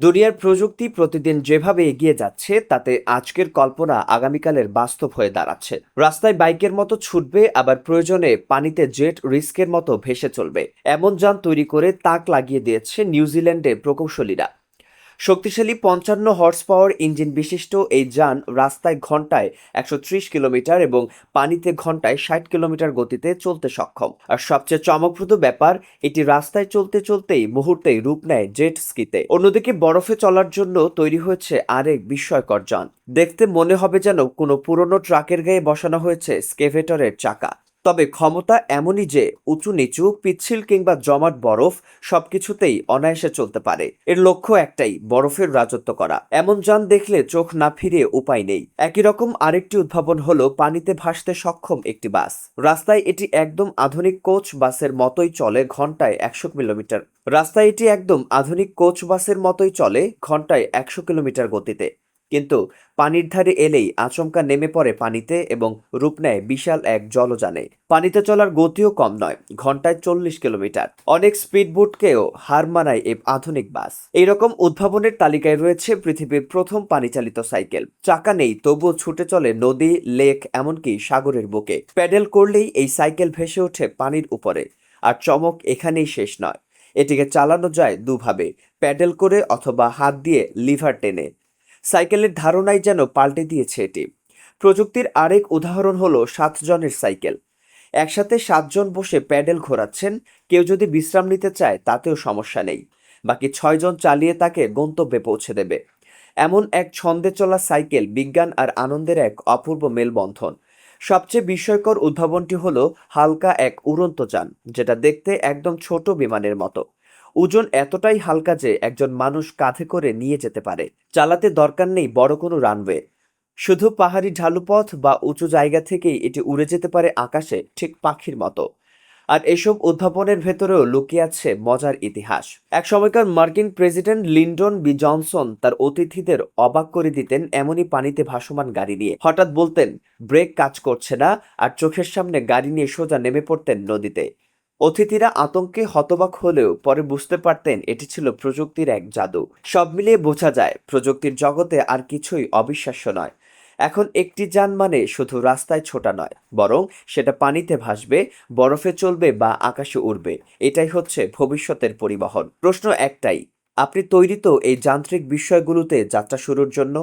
দুনিয়ার প্রযুক্তি প্রতিদিন যেভাবে এগিয়ে যাচ্ছে, তাতে আজকের কল্পনা আগামীকালের বাস্তব হয়ে দাঁড়াচ্ছে। রাস্তায় বাইকের মতো ছুটবে, আবার প্রয়োজনে পানিতে জেট রিস্কের মতো ভেসে চলবে। এমন যান তৈরি করে তাক লাগিয়ে দিয়েছে নিউজিল্যান্ডের প্রকৌশলীরা। শক্তিশালী পঞ্চান্ন হর্স পাওয়ার ইঞ্জিন বিশিষ্ট এই যান রাস্তায় ঘন্টায় একশো ত্রিশ কিলোমিটার এবং পানিতে ঘন্টায় ষাট কিলোমিটার গতিতে চলতে সক্ষম। আর সবচেয়ে চমকপ্রদ ব্যাপার, এটি রাস্তায় চলতে চলতেই মুহূর্তেই রূপ নেয় জেট স্কিতে অন্যদিকে বরফে চলার জন্য তৈরি হয়েছে আরেক বিস্ময়কর যান। দেখতে মনে হবে যেন কোনো পুরনো ট্রাকের গায়ে বসানো হয়েছে স্কেভেটরের চাকা। তবে ক্ষমতা এমনই যে উঁচু নিচু, পিচ্ছিল কিংবা জমাট বরফ, সবকিছুতেই অনায়াসে চলতে পারে। এর লক্ষ্য একটাই, বরফের রাজত্ব করা। এমন যান দেখলে চোখ না ফিরিয়ে উপায় নেই। একই রকম আরেকটি উদ্ভাবন হলো, পানিতে ভাসতে সক্ষম একটি বাস। রাস্তায় এটি একদম আধুনিক কোচ বাসের মতোই চলে, ঘন্টায় একশো কিলোমিটার। রাস্তায় এটি একদম আধুনিক কোচ বাসের মতোই চলে, ঘন্টায় একশো কিলোমিটার গতিতে। কিন্তু পানির ধারে এলেই আচমকা নেমে পড়ে পানিতে এবং রূপ নেয় বিশাল এক জলযানে। পানিতে চলার গতিও কম নয়, ঘন্টায় চল্লিশ কিলোমিটার। অনেক স্পিডবোটকেও হার মানায় এই আধুনিক বাস। এইরকম উদ্ভাবনের তালিকায় রয়েছে পৃথিবীর প্রথম পানিচালিত সাইকেল। চাকা নেই, তবুও ছুটে চলে নদী, লেক, এমনকি সাগরের বুকে। প্যাডেল করলেই এই সাইকেল ভেসে ওঠে পানির উপরে। আর চমক এখানেই শেষ নয়। এটিকে চালানো যায় দুভাবে, প্যাডেল করে অথবা হাত দিয়ে লিভার টেনে। সাইকেলের ধারণাই যেন পাল্টে দিয়েছে এটি। প্রযুক্তির আরেক উদাহরণ হলো সাতজনের সাইকেল। একসাথে সাতজন বসে প্যাডেল ঘোরাচ্ছেন, কেউ যদি বিশ্রাম নিতে চায় তাতেও সমস্যা নেই। বাকি ছয়জন চালিয়ে তাকে গন্তব্যে পৌঁছে দেবে। এমন এক ছন্দে চলা সাইকেল বিজ্ঞান আর আনন্দের এক অপূর্ব মেলবন্ধন। সবচেয়ে বিস্ময়কর উদ্ভাবনটি হলো হালকা এক উড়ন্ত যান, যেটা দেখতে একদম ছোট বিমানের মতো। ওজন এতটাই হালকা যে একজন মানুষ কাঁধে করে নিয়ে যেতে পারে। চালাতে দরকার নেই বড় কোনো রানওয়ে। শুধু পাহাড়ি ঢালুপথ বা উঁচু জায়গা থেকেই এটি উড়ে যেতে পারে আকাশে ঠিক পাখির মতো। আর এসব উদ্ভাবনের ভেতরেও লুকিয়ে আছে মজার ইতিহাস। এক সময়কার মার্কিন প্রেসিডেন্ট লিন্ডন বি জনসন তার অতিথিদের অবাক করে দিতেন এমনই পানিতে ভাসমান গাড়ি নিয়ে। হঠাৎ বলতেন, ব্রেক কাজ করছে না। আর চোখের সামনে গাড়ি নিয়ে সোজা নেমে পড়তেন নদীতে। অতিথিরা আতঙ্কে হতবাক হলেও পরে বুঝতে পারতেন এটি ছিল প্রযুক্তির এক জাদু। সব মিলিয়ে বোঝা যায়, প্রযুক্তির জগতে আর কিছুই অবিশ্বাস্য নয়। এখন একটি যান মানে শুধু রাস্তায় ছোটা নয়, বরং সেটা পানিতে ভাসবে, বরফে চলবে বা আকাশে উড়বে। এটাই হচ্ছে ভবিষ্যতের পরিবহন। প্রশ্ন একটাই, আপনি তৈরি তো এই যান্ত্রিক বিষয়গুলোতে যাত্রা শুরুর জন্য?